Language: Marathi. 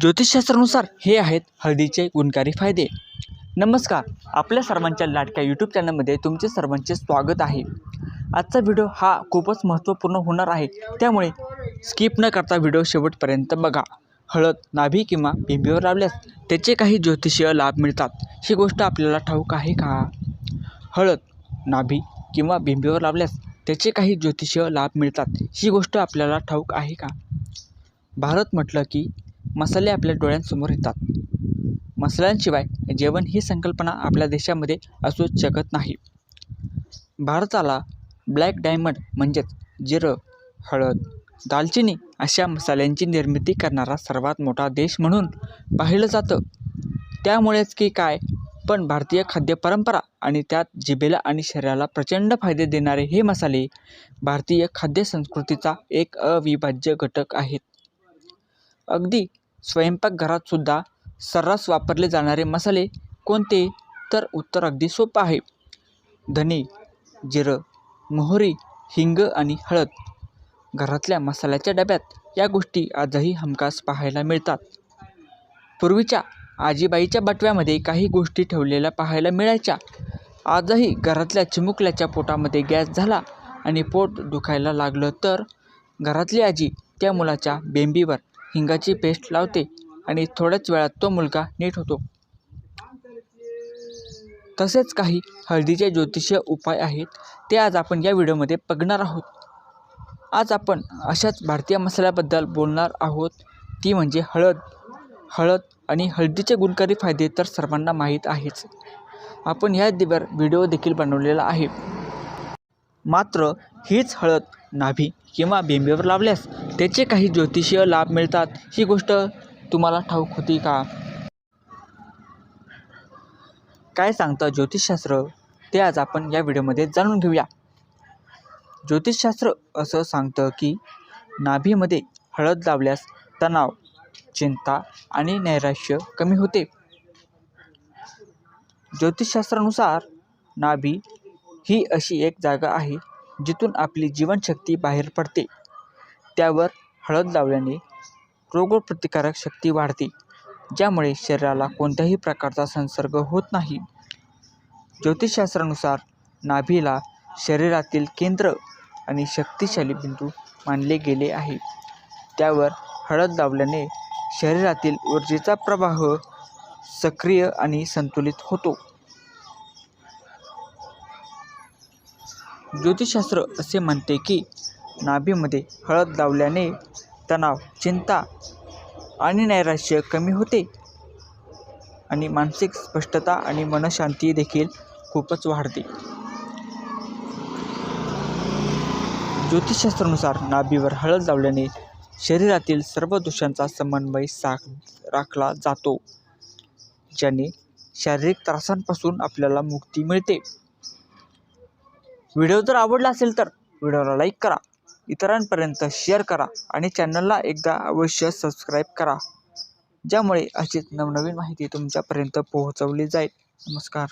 ज्योतिषशास्त्रानुसार हे आहेत हळदीचे गुणकारी फायदे. नमस्कार आपल्या सर्वांच्या लाडक्या यूट्यूब चॅनलमध्ये तुमचे सर्वांचे स्वागत आहे. आजचा व्हिडिओ हा खूपच महत्त्वपूर्ण होणार आहे. त्यामुळे स्किप न करता व्हिडिओ शेवटपर्यंत बघा. हळद नाभी किंवा बिंबीवर लावल्यास त्याचे काही ज्योतिषीय लाभ मिळतात. ही गोष्ट आपल्याला ठाऊक आहे का? हळद नाभी किंवा बिंबीवर लावल्यास त्याचे काही ज्योतिषीय लाभ मिळतात. ही गोष्ट आपल्याला ठाऊक आहे का? भारत म्हटलं की मसाले आपल्या डोळ्यांसमोर येतात. मसाल्यांशिवाय जेवण ही संकल्पना आपल्या देशामध्ये असूच शकत नाही. भारताला ब्लॅक डायमंड म्हणजेच जिरं हळद दालचिनी अशा मसाल्यांची निर्मिती करणारा सर्वात मोठा देश म्हणून पाहिलं जातं. त्यामुळेच की काय? पण भारतीय खाद्य परंपरा आणि त्यात जिभेला आणि शरीराला प्रचंड फायदे देणारे हे मसाले भारतीय खाद्य संस्कृतीचा एक अविभाज्य घटक आहेत. अगदी स्वयंपाकघरातसुद्धा सर्रास वापरले जाणारे मसाले कोणते? तर उत्तर अगदी सोपं आहे. धने जिरं मोहरी हिंग आणि हळद. घरातल्या मसाल्याच्या डब्यात या गोष्टी आजही हमखास पाहायला मिळतात. पूर्वीच्या आजीबाईच्या बटव्यामध्ये काही गोष्टी ठेवलेल्या पाहायला मिळायच्या. आजही घरातल्या चिमुकल्याच्या पोटामध्ये गॅस झाला आणि पोट दुखायला लागलं तर घरातली आजी त्या मुलाच्या बेंबीवर हिंगाची पेस्ट लावते आणि थोड्याच वेळात तो मुलगा नीट होतो. तसेच काही हळदीचे ज्योतिषीय उपाय आहेत ते आज आपण या व्हिडिओमध्ये बघणार आहोत. आज आपण अशाच भारतीय मसाल्याबद्दल बोलणार आहोत ती म्हणजे हळद. हळद आणि हळदीचे गुणकारी फायदे तर सर्वांना माहीत आहेच. आपण ह्या दिवर व्हिडिओ देखील बनवलेला आहे. मात्र हीच हळद नाभी किंवा बेंबीवर लावल्यास त्याचे काही ज्योतिषीय लाभ मिळतात. ही गोष्ट तुम्हाला ठाऊक होती का? काय सांगतं ज्योतिषशास्त्र? ते आज आपण या व्हिडिओमध्ये जाणून घेऊया. ज्योतिषशास्त्र असं सांगतं की नाभीमध्ये हळद लावल्यास तणाव चिंता आणि नैराश्य कमी होते. ज्योतिषशास्त्रानुसार नाभी ही अशी एक जागा आहे जिथून आपली जीवनशक्ती बाहेर पडते. त्यावर हळद लावल्याने रोगप्रतिकारक शक्ती वाढते ज्यामुळे शरीराला कोणत्याही प्रकारचा संसर्ग होत नाही. ज्योतिषशास्त्रानुसार नाभीला शरीरातील केंद्र आणि शक्तिशाली बिंदू मानले गेले आहे. त्यावर हळद लावल्याने शरीरातील ऊर्जेचा प्रवाह सक्रिय आणि संतुलित होतो. ज्योतिषशास्त्र असे म्हणते की नाभीमध्ये हळद लावल्याने तणाव चिंता आणि नैराश्य कमी होते. आणि मानसिक स्पष्टता आणि मनशांती देखील खूपच वाढते. ज्योतिषशास्त्रानुसार नाभीवर हळद लावल्याने शरीरातील सर्व दोषांचा समन्वय साख राखला जातो ज्याने शारीरिक त्रासांपासून आपल्याला मुक्ती मिळते. व्हिडिओ जर आवडला असेल तर व्हिडिओला लाईक करा. इतरांपर्यंत शेअर करा आणि चॅनलला एकदा अवश्य सबस्क्राईब करा. ज्यामुळे अशीच नवनवीन माहिती तुमच्यापर्यंत पोहोचवली जाईल. नमस्कार.